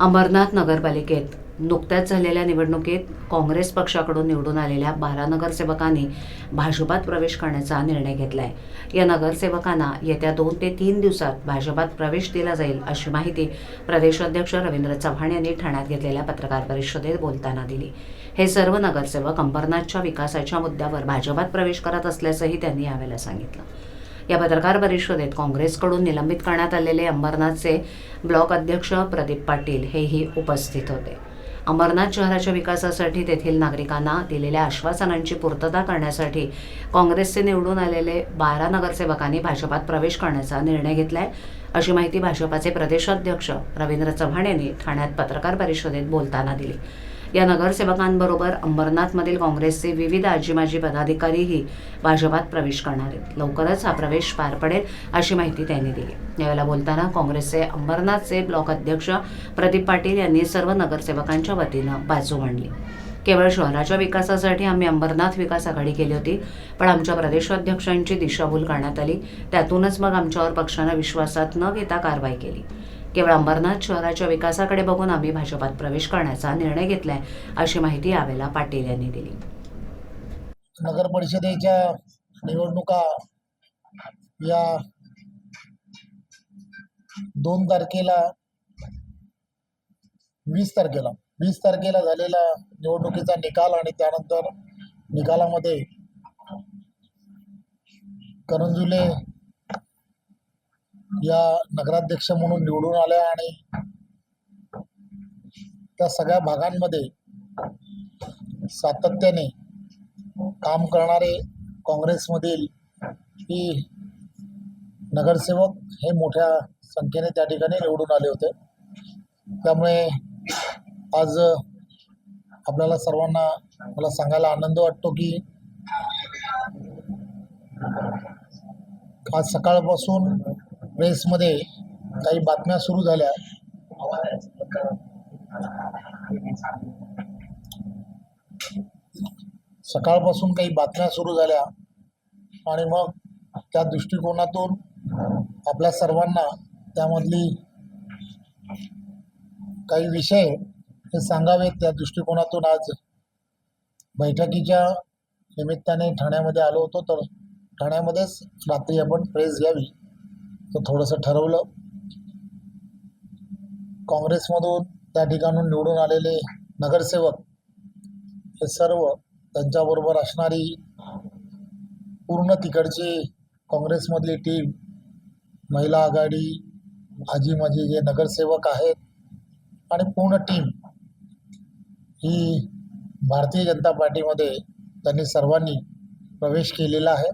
अंबरनाथ नगरपालिकेत नुकत्याच झालेल्या निवडणुकीत काँग्रेस पक्षाकडून निवडून आलेल्या बारा नगरसेवकांनी भाजपात प्रवेश करण्याचा निर्णय घेतलाय. या नगरसेवकांना येत्या दोन ते तीन दिवसात भाजपात प्रवेश दिला जाईल अशी माहिती प्रदेशाध्यक्ष रवींद्र चव्हाण यांनी ठाण्यात घेतलेल्या पत्रकार परिषदेत बोलताना दिली. हे सर्व नगरसेवक अंबरनाथच्या विकासाच्या मुद्द्यावर भाजपात प्रवेश करत असल्याचंही त्यांनी यावेळेला सांगितलं. या पत्रकार परिषदेत काँग्रेसकडून निलंबित करण्यात आलेले अंबरनाथचे ब्लॉक अध्यक्ष प्रदीप पाटील हेही उपस्थित होते. अंबरनाथ शहराच्या विकासासाठी तेथील नागरिकांना दिलेल्या आश्वासनांची पूर्तता करण्यासाठी काँग्रेसचे निवडून आलेले बारा नगरसेवकांनी भाजपात प्रवेश करण्याचा निर्णय घेतलाय अशी माहिती भाजपाचे प्रदेशाध्यक्ष रवींद्र चव्हाण यांनी ठाण्यात पत्रकार परिषदेत बोलताना दिली. या नगरसेवकांबरोबर अंबरनाथमधील काँग्रेसचे विविध आजी माजी पदाधिकारीही भाजपात प्रवेश करणार आहेत. लवकरच हा प्रवेश पार पडेल अशी माहिती त्यांनी दिली. यावेळेला बोलताना काँग्रेसचे अंबरनाथचे ब्लॉक अध्यक्ष प्रदीप पाटील यांनी सर्व नगरसेवकांच्या वतीनं बाजू मांडली. केवळ शहराच्या विकासासाठी आम्ही अंबरनाथ विकास आघाडी केली होती पण आमच्या प्रदेशाध्यक्षांची दिशाभूल करण्यात आली. त्यातूनच मग आमच्यावर पक्षानं विश्वासात न घेता कारवाई केली. केवळ अंबरनाथ शहराच्या विकासाकडे बघून आम्ही भाजपात प्रवेश करण्याचा निर्णय घेतलाय अशी माहिती यावेळेला पाटील यांनी दिली. नगर परिषदेच्या निवडणुका या दोन तारखेला वीस तारखेला वीस तारखेला झालेला निवडणुकीचा निकाल आणि त्यानंतर निकालामध्ये करंजुले या नगराध्यक्ष म्हणून निवडून आल्या आणि त्या सगळ्या भागांमध्ये सातत्याने काम करणारे काँग्रेसमधील ही नगरसेवक हे मोठ्या संख्येने त्या ठिकाणी निवडून आले होते. त्यामुळे आज आपल्याला सर्वांना मला सांगायला आनंद वाटतो की आज सकाळपासून प्रेसमध्ये काही बातम्या सुरू झाल्या. सकाळपासून काही बातम्या सुरू झाल्या. आणि मग त्या दृष्टिकोनातून आपल्या सर्वांना त्यामधली काही विषय हे सांगावेत. त्या दृष्टिकोनातून आज बैठकीच्या निमित्ताने ठाण्यामध्ये आलो होतो. तर ठाण्यामध्येच रात्री आपण प्रेस घ्यावी. तर थोडंसं ठरवलं. काँग्रेसमधून त्या ठिकाणून निवडून आलेले नगरसेवक हे सर्व त्यांच्याबरोबर असणारी पूर्ण तिकडची काँग्रेसमधली टीम महिला आघाडी आजी माजी जे नगरसेवक आहेत आणि पूर्ण टीम ही भारतीय जनता पार्टीमध्ये त्यांनी सर्वांनी प्रवेश केलेला आहे.